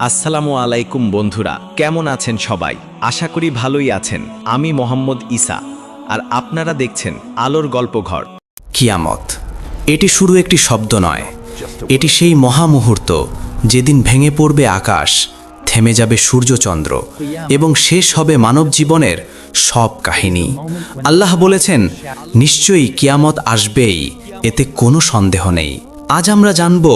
আসসালামু আলাইকুম বন্ধুরা, কেমন আছেন সবাই? আশা করি ভালোই আছেন। আমি মোহাম্মদ ঈসা, আর আপনারা দেখছেন আলোর গল্পঘর কিয়ামত। এটি শুরু একটি শব্দ নয়, এটি সেই মহামুহূর্ত যেদিন ভেঙে পড়বে আকাশ, থেমে যাবে সূর্যচন্দ্র, এবং শেষ হবে মানব জীবনের সব কাহিনী। আল্লাহ বলেছেন, নিশ্চয়ই কিয়ামত আসবেই, এতে কোনো সন্দেহ নেই। আজ আমরা জানব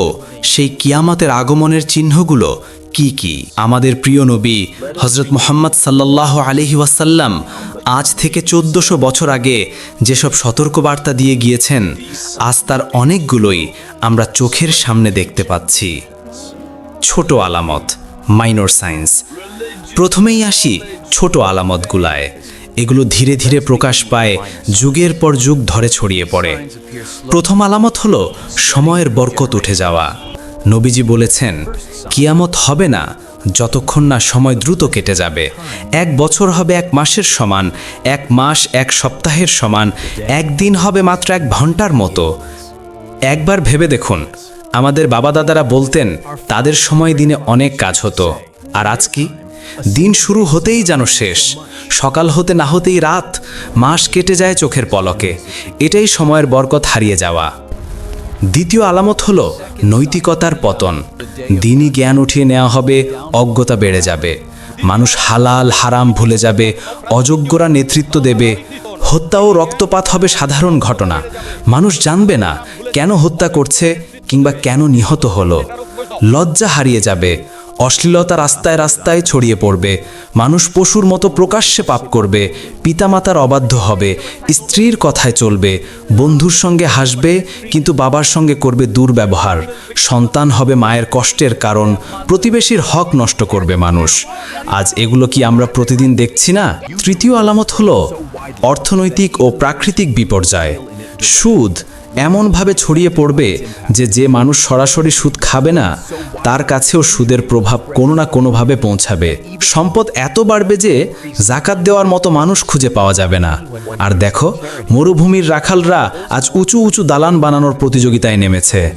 সেই কিয়ামতের আগমনের চিহ্নগুলো কি কি? আমাদের প্রিয় নবী হজরত মোহাম্মদ সাল্লাহ আলহি ওয়াসাল্লাম আজ থেকে চোদ্দশো বছর আগে যেসব সতর্কবার্তা দিয়ে গিয়েছেন, আজ তার অনেকগুলোই আমরা চোখের সামনে দেখতে পাচ্ছি। ছোট আলামত, মাইনর সায়েন্স প্রথমেই আসি ছোট আলামতগুলায়। এগুলো ধীরে ধীরে প্রকাশ পায়, যুগের পর যুগ ধরে ছড়িয়ে পড়ে। প্রথম আলামত হলো, সময়ের বরকত উঠে যাওয়া। নবীজি বলেছেন, কিয়ামত হবে না যতক্ষণ না সময় দ্রুত কেটে যাবে। এক বছর হবে এক মাসের সমান, এক মাস এক সপ্তাহের সমান একদিন হবে মাত্র এক ঘণ্টার মতো। একবার ভেবে দেখুন, আমাদের বাবা দাদারা বলতেন, তাদের সময় দিনে অনেক কাজ হতো। আর আজ কি? দিন শুরু হতেই যেন শেষ। সকাল হতে না হতেই রাত। মাস কেটে যায় চোখের পলকে। এটাই সময়ের বরকত হারিয়ে যাওয়া। দ্বিতীয় আলামত হল নৈতিকতার পতন। দিনই জ্ঞান উঠিয়ে নেওয়া হবে, অজ্ঞতা বেড়ে যাবে। মানুষ হালাল, হারাম ভুলে যাবে, অযোগ্যরা নেতৃত্ব দেবে। হত্যা ও রক্তপাত হবে সাধারণ ঘটনা। মানুষ জানবে না কেন হত্যা করছে কিংবা কেন নিহত হলো। লজ্জা হারিয়ে যাবে অশ্লীলতা রাস্তায় রাস্তায় ছড়িয়ে পড়বে। মানুষ পশুর মতো প্রকাশ্যে পাপ করবে। পিতামাতার অবাধ্য হবে। স্ত্রীর কথায় চলবে। বন্ধুর সঙ্গে হাসবে, কিন্তু বাবার সঙ্গে করবে দুর্ব্যবহার। সন্তান হবে মায়ের কষ্টের কারণ। প্রতিবেশীর হক নষ্ট করবে মানুষ। আজ এগুলো কি আমরা প্রতিদিন দেখছি না? তৃতীয় আলামত হলো অর্থনৈতিক ও প্রাকৃতিক বিপর্যয়। সুদ এমনভাবে ছড়িয়ে পড়বে যে যে মানুষ সরাসরি সুদ খাবে না, তার কাছেও সুদের প্রভাব কোনো না কোনোভাবে পৌঁছাবে। সম্পদ এত বাড়বে যে জাকাত দেওয়ার মতো মানুষ খুঁজে পাওয়া যাবে না। আর দেখো, মরুভূমির রাখালরা আজ উঁচু উঁচু দালান বানানোর প্রতিযোগিতায় নেমেছে।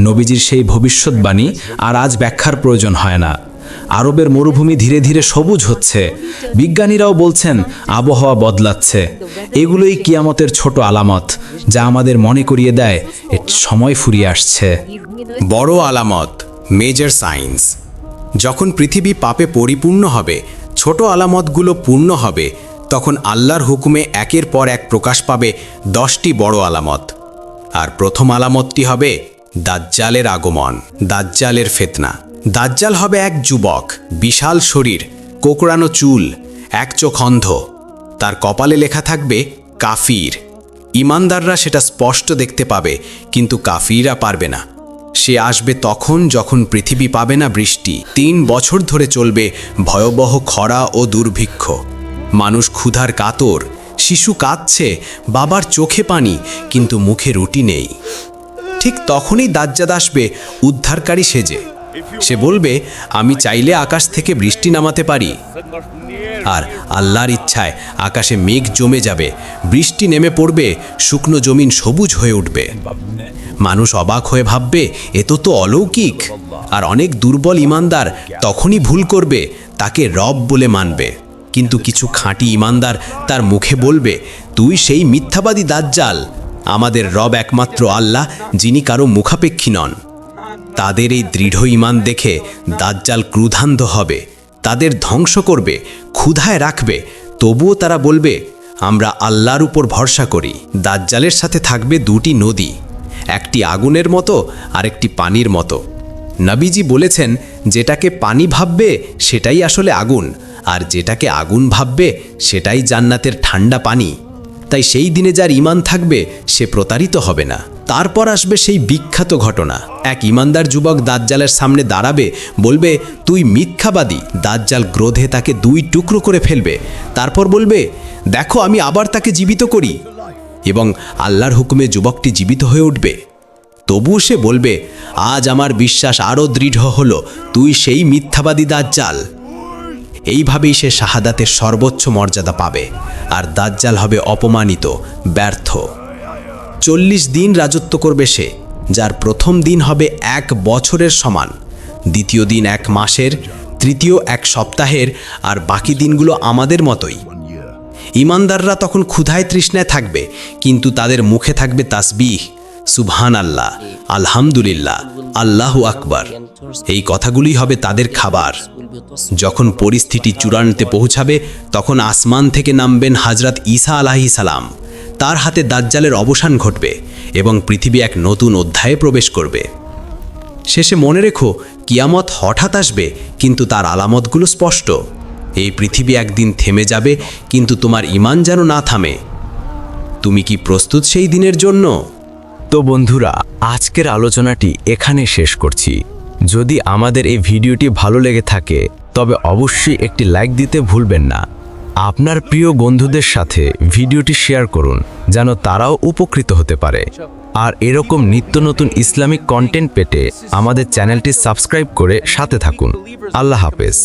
নবীজির সেই ভবিষ্যৎবাণী আর আজ ব্যাখ্যার প্রয়োজন হয় না। আরবের মরুভূমি ধীরে ধীরে সবুজ হচ্ছে। বিজ্ঞানীরাও বলছেন, আবহাওয়া বদলাচ্ছে। এগুলোই কিয়ামতের ছোট আলামত, যা আমাদের মনে করিয়ে দেয় এর সময় ফুরিয়ে আসছে। বড় আলামত মেজর সাইন্স যখন পৃথিবী পাপে পরিপূর্ণ হবে, ছোট আলামতগুলো পূর্ণ হবে, তখন আল্লাহর হুকুমে একের পর এক প্রকাশ পাবে দশটি বড় আলামত। আর প্রথম আলামতটি হবে দাজ্জালের আগমন, দাজ্জালের ফেতনা। দাজ্জাল হবে এক যুবক, বিশাল শরীর, কোকড়ানো চুল, এক চোখ অন্ধ। তার কপালে লেখা থাকবে, কাফির। ইমানদাররা সেটা স্পষ্ট দেখতে পাবে, কিন্তু কাফিরা পারবে না। সে আসবে তখন যখন পৃথিবী পাবে না বৃষ্টি। তিন বছর ধরে চলবে ভয়াবহ খরা ও দুর্ভিক্ষ। মানুষ ক্ষুধার কাতর, শিশু কাঁদছে, বাবার চোখে পানি, কিন্তু মুখে রুটি নেই। ঠিক তখনই দাজ্জাদ আসবে, উদ্ধারকারী সেজে। সে বলবে, আমি চাইলে আকাশ থেকে বৃষ্টি নামাতে পারি। আর আল্লাহর ইচ্ছায় আকাশে মেঘ জমে যাবে, বৃষ্টি নেমে পড়বে, শুকনো জমিন সবুজ হয়ে উঠবে। মানুষ অবাক হয়ে ভাববে, এ তো তো অলৌকিক। আর অনেক দুর্বল ইমানদার তখনই ভুল করবে, তাকে রব বলে মানবে। কিন্তু কিছু খাঁটি ইমানদার তার মুখে বলবে, তুই সেই মিথ্যাবাদী দাজ্জাল। আমাদের রব একমাত্র আল্লাহ, যিনি কারও মুখাপেক্ষী নন। তাদের এই দৃঢ় ইমান দেখে দাজ্জাল ক্রুধান্ধ হবে, তাদের ধ্বংস করবে, ক্ষুধায় রাখবে, তবুও তারা বলবে, আমরা আল্লাহর উপর ভরসা করি। দাজ্জালের সাথে থাকবে দুটি নদী, একটি আগুনের মতো আর একটি পানির মতো। নবীজি বলেছেন, যেটাকে পানি ভাববে সেটাই আসলে আগুন, আর যেটাকে আগুন ভাববে সেটাই জান্নাতের ঠান্ডা পানি। তাই সেই দিনে যার ইমান থাকবে সে প্রতারিত হবে না। তারপর আসবে সেই বিখ্যাত ঘটনা। এক ইমানদার যুবক দাজ্জালের সামনে দাঁড়াবে, বলবে, তুই মিথ্যাবাদী। দাজ্জাল ক্রোধে তাকে দুই টুকরো করে ফেলবে। তারপর বলবে, দেখো, আমি আবার তাকে জীবিত করি। এবং আল্লাহর হুকুমে যুবকটি জীবিত হয়ে উঠবে। তবুও সে বলবে, আজ আমার বিশ্বাস আরও দৃঢ় হলো। তুই সেই মিথ্যাবাদী দাজ্জাল। এইভাবেই সে শাহাদাতের সর্বোচ্চ মর্যাদা পাবে। আর দাজ্জাল হবে অপমানিত, ব্যর্থ। চল্লিশ দিন রাজত্ব করবে সে, যার প্রথম দিন হবে এক বছরের সমান। দ্বিতীয় দিন এক মাসের, তৃতীয় এক সপ্তাহের, আর বাকি দিনগুলো আমাদের মতোই। ইমানদাররা তখন ক্ষুধায় তৃষ্ণায় থাকবে, কিন্তু তাদের মুখে থাকবে তাসবিহ। সুবহান আল্লাহ আলহামদুলিল্লাহ, আল্লাহু আকবার। এই কথাগুলি হবে তাদের খাবার। যখন পরিস্থিতি চূড়ান্তে পৌঁছাবে, তখন আসমান থেকে নামবেন হাজরাত ঈসা আলাহি সালাম। তার হাতে দাজ্জালের অবসান ঘটবে এবং পৃথিবী এক নতুন অধ্যায়ে প্রবেশ করবে। শেষে মনে রেখো, কিয়ামত হঠাৎ আসবে, কিন্তু তার আলামতগুলো স্পষ্ট। এই পৃথিবী একদিন থেমে যাবে, কিন্তু তোমার ইমান যেন না থামে। তুমি কি প্রস্তুত সেই দিনের জন্য? তো বন্ধুরা, আজকের আলোচনাটি এখানে শেষ করছি। যদি আমাদের এই ভিডিওটি ভালো লেগে থাকে, তবে অবশ্যই একটি লাইক দিতে ভুলবেন না। আপনার প্রিয় বন্ধুদের সাথে ভিডিওটি শেয়ার করুন, যেন তারাও উপকৃত হতে পারে। আর এরকম নিত্য নতুন ইসলামিক কন্টেন্ট পেতে আমাদের চ্যানেলটি সাবস্ক্রাইব করে সাথে থাকুন। আল্লাহ হাফেজ।